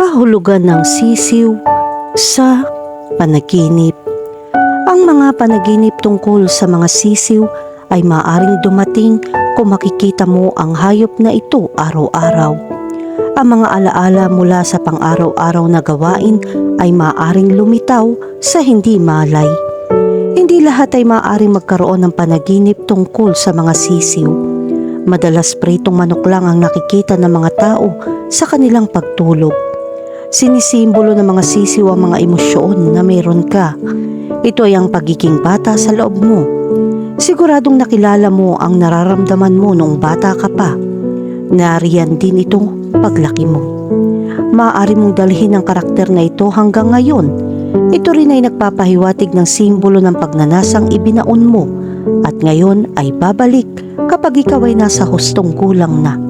kahulugan ng sisiw sa panaginip. Ang mga panaginip tungkol sa mga sisiw ay maaring dumating kung makikita mo ang hayop na ito araw-araw. Ang mga alaala mula sa pang-araw-araw na gawain ay maaring lumitaw sa hindi malay. Hindi lahat ay maaaring magkaroon ng panaginip tungkol sa mga sisiw. Madalas pritong manok lang ang nakikita ng mga tao sa kanilang pagtulog. Sinisimbolo ng mga sisiw ang mga emosyon na mayroon ka. Ito ay ang pagiging bata sa loob mo. Siguradong nakilala mo ang nararamdaman mo noong bata ka pa. Nariyan din itong paglaki mo. Maaari mong dalhin ang karakter na ito hanggang ngayon. Ito rin ay nagpapahiwatig ng simbolo ng pagnanasang ibinaon mo at ngayon ay babalik kapag ikaw ay nasa hustong kulang na.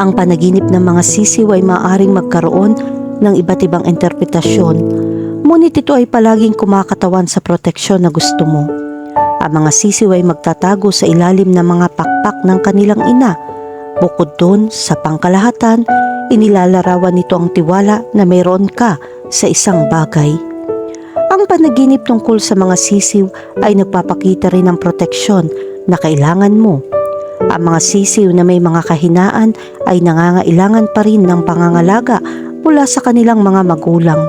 Ang panaginip ng mga sisiw ay maaaring magkaroon ng iba't ibang interpretasyon, ngunit ito ay palaging kumakatawan sa proteksyon na gusto mo. Ang mga sisiw ay magtatago sa ilalim ng mga pakpak ng kanilang ina. Bukod doon, sa pangkalahatan, inilalarawan nito ang tiwala na mayroon ka sa isang bagay. Ang panaginip tungkol sa mga sisiw ay nagpapakita rin ng proteksyon na kailangan mo. Ang mga sisiw na may mga kahinaan ay nangangailangan pa rin ng pangangalaga mula sa kanilang mga magulang.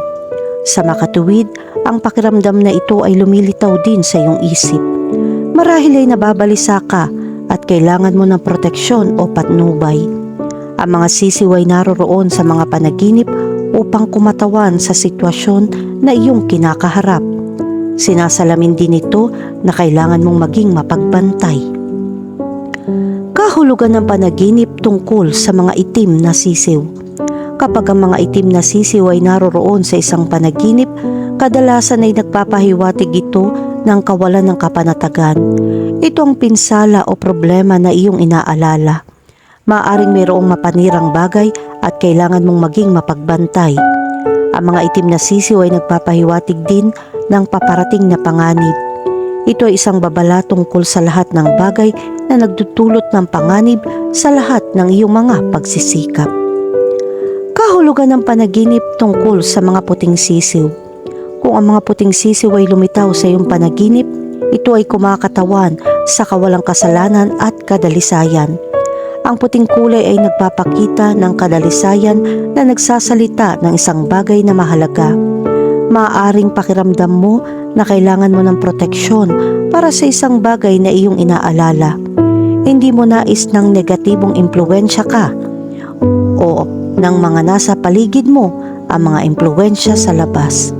Sa makatuwid, ang pakiramdam na ito ay lumilitaw din sa iyong isip. Marahil ay nababalisa ka at kailangan mo ng proteksyon o patnubay. Ang mga sisiw ay naroroon sa mga panaginip upang kumatawan sa sitwasyon na iyong kinakaharap. Sinasalamin din ito na kailangan mong maging mapagbantay. Kahulugan ng panaginip tungkol sa mga itim na sisiw. Kapag ang mga itim na sisiw ay naroroon sa isang panaginip, kadalasan ay nagpapahiwatig ito ng kawalan ng kapanatagan. Ito ang pinsala o problema na iyong inaalala. Maaring mayroong mapanirang bagay at kailangan mong maging mapagbantay. Ang mga itim na sisiw ay nagpapahiwatig din ng paparating na panganib. Ito ay isang babala tungkol sa lahat ng bagay na nagdudulot ng panganib sa lahat ng iyong mga pagsisikap. Kahulugan ng panaginip tungkol sa mga puting sisiw. Kung ang mga puting sisiw ay lumitaw sa iyong panaginip, ito ay kumakatawan sa kawalang kasalanan at kadalisayan. Ang puting kulay ay nagpapakita ng kadalisayan na nagsasalita ng isang bagay na mahalaga. Maaring pakiramdam mo na kailangan mo ng proteksyon para sa isang bagay na iyong inaalala. Hindi mo nais ng negatibong impluensya ka o ng mga nasa paligid mo ang mga impluensya sa labas.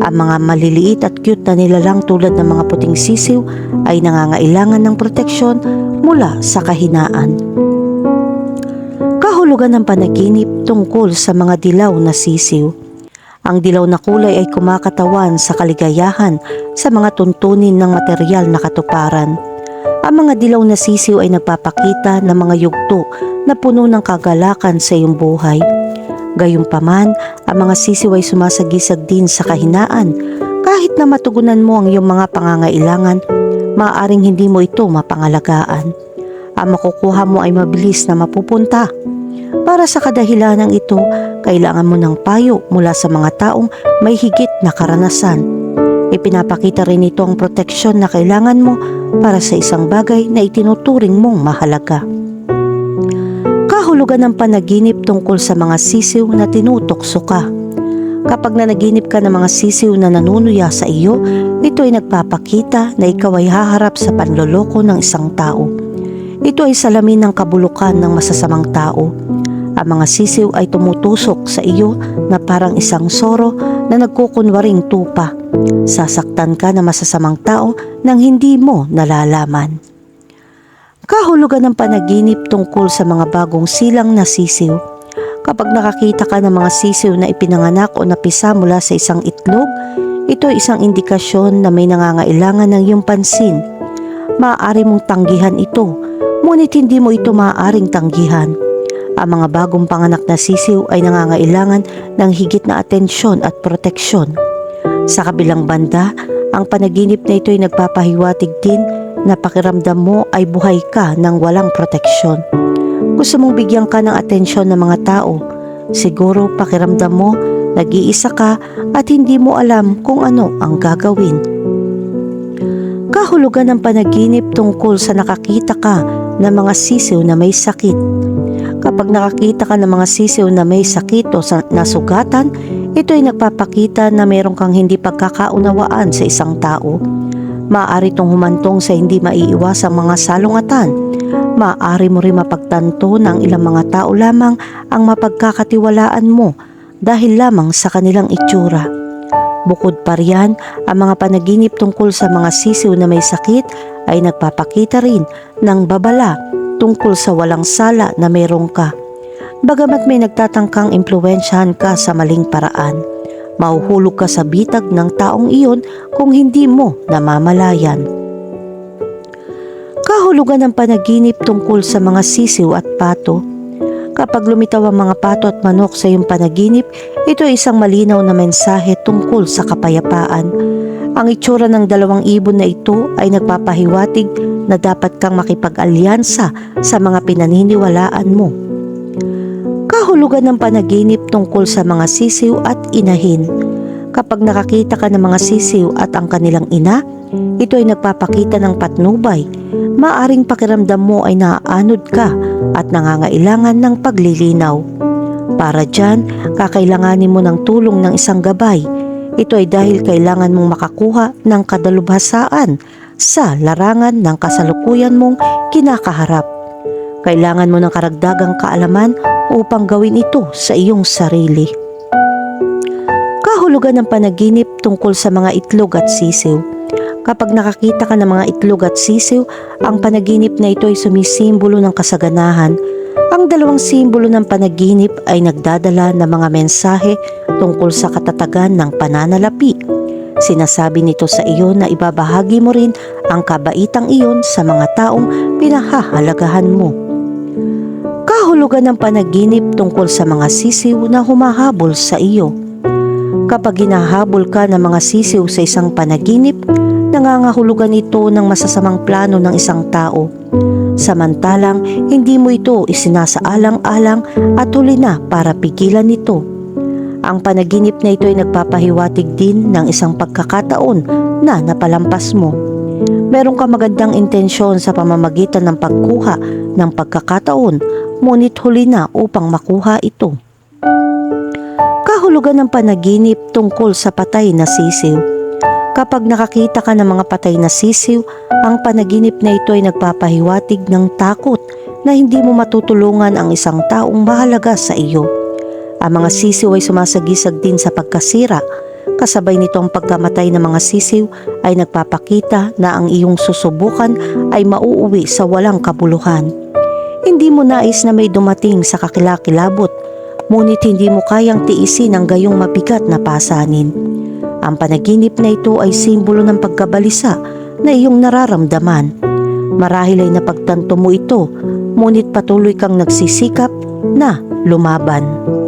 Ang mga maliliit at cute na nilalang tulad ng mga puting sisiw ay nangangailangan ng proteksyon mula sa kahinaan. Kahulugan ng panaginip tungkol sa mga dilaw na sisiw. Ang dilaw na kulay ay kumakatawan sa kaligayahan sa mga tuntunin ng material na katuparan. Ang mga dilaw na sisiw ay nagpapakita ng mga yugto na puno ng kagalakan sa iyong buhay. Gayunpaman, ang mga sisiw ay sumasagisag din sa kahinaan. Kahit na matugunan mo ang iyong mga pangangailangan, maaaring hindi mo ito mapangalagaan. Ang makukuha mo ay mabilis na mapupunta. Para sa kadahilanang ito, kailangan mo ng payo mula sa mga taong may higit na karanasan. Ipinapakita rin ito ang proteksyon na kailangan mo para sa isang bagay na itinuturing mong mahalaga. Kahulugan ng panaginip tungkol sa mga sisiw na tinutokso ka. Kapag nanaginip ka ng mga sisiw na nanunuya sa iyo, ito ay nagpapakita na ikaw ay haharap sa panloloko ng isang tao. Ito ay salamin ng kabulukan ng masasamang tao. Ang mga sisiw ay tumutusok sa iyo na parang isang soro na nagkukunwaring tupa. Sasaktan ka na masasamang tao nang hindi mo nalalaman. Kahulugan ng panaginip tungkol sa mga bagong silang na sisiw. Kapag nakakita ka ng mga sisiw na ipinanganak o napisa mula sa isang itlog, ito ay isang indikasyon na may nangangailangan ng iyong pansin. Maaari mong tanggihan ito, ngunit hindi mo ito maaaring tanggihan. Ang mga bagong panganak na sisiw ay nangangailangan ng higit na atensyon at proteksyon. Sa kabilang banda, ang panaginip na ito ay nagpapahiwatig din na pakiramdam mo ay buhay ka ng walang proteksyon. Gusto mong bigyan ka ng atensyon ng mga tao, Siguro pakiramdam mo, nag-iisa ka at hindi mo alam kung ano ang gagawin. Kahulugan ng panaginip tungkol sa nakakita ka ng mga sisiw na may sakit. Kapag nakakita ka ng mga sisiw na may sakit o nasugatan, ito ay nagpapakita na mayroon kang hindi pagkakaunawaan sa isang tao. Maaari itong humantong sa hindi maiiwasang mga salungatan. Maaari mo rin mapagtanto ng ilang mga tao lamang ang mapagkakatiwalaan mo dahil lamang sa kanilang itsura. Bukod pa riyan, ang mga panaginip tungkol sa mga sisiw na may sakit ay nagpapakita rin ng babala tungkol sa walang sala na mayroong ka. Bagamat may nagtatangkang impluensyahan ka sa maling paraan, mauhulog ka sa bitag ng taong iyon kung hindi mo namamalayan. Kahulugan ng panaginip tungkol sa mga sisiw at pato. Kapag lumitaw ang mga pato at manok sa iyong panaginip, ito ay isang malinaw na mensahe tungkol sa kapayapaan. Ang itsura ng dalawang ibon na ito ay nagpapahiwatig na dapat kang makipag-alyansa sa mga pinaniniwalaan mo. Kahulugan ng panaginip tungkol sa mga sisiw at inahin. Kapag nakakita ka ng mga sisiw at ang kanilang ina, ito ay nagpapakita ng patnubay. Maaring pakiramdam mo ay naaanod ka at nangangailangan ng paglilinaw. Para dyan, kakailanganin mo ng tulong ng isang gabay. Ito ay dahil kailangan mong makakuha ng kadalubhasaan sa larangan ng kasalukuyan mong kinakaharap. Kailangan mo ng karagdagang kaalaman upang gawin ito sa iyong sarili. Kahulugan ng panaginip tungkol sa mga itlog at sisiw. Kapag nakakita ka ng mga itlog at sisiw, ang panaginip na ito ay sumisimbolo ng kasaganahan. Ang dalawang simbolo ng panaginip ay nagdadala ng mga mensahe tungkol sa katatagan ng pananalapi. Sinasabi nito sa iyo na ibabahagi mo rin ang kabaitang iyon sa mga taong pinahahalagahan mo. Kahulugan ng panaginip tungkol sa mga sisiw na humahabol sa iyo. Kapag hinahabol ka ng mga sisiw sa isang panaginip, nangangahulugan ito ng masasamang plano ng isang tao. Samantalang hindi mo ito isinasaalang-alang at huli na para pigilan ito. Ang panaginip na ito ay nagpapahiwatig din ng isang pagkakataon na napalampas mo. Meron ka magandang intensyon sa pamamagitan ng pagkuha ng pagkakataon, ngunit huli na upang makuha ito. Kahulugan ng panaginip tungkol sa patay na sisiw. Kapag nakakita ka ng mga patay na sisiw, ang panaginip na ito ay nagpapahiwatig ng takot na hindi mo matutulungan ang isang taong mahalaga sa iyo. Ang mga sisiw ay sumasagisag din sa pagkasira. Kasabay nito ang pagkamatay ng mga sisiw ay nagpapakita na ang iyong susubukan ay mauuwi sa walang kabuluhan. Hindi mo nais na may dumating sa kakilakilabot, ngunit hindi mo kayang tiisin ang gayong mabigat na pasanin. Ang panaginip na ito ay simbolo ng pagkabalisa na iyong nararamdaman. Marahil ay napagtanto mo ito, ngunit patuloy kang nagsisikap na lumaban.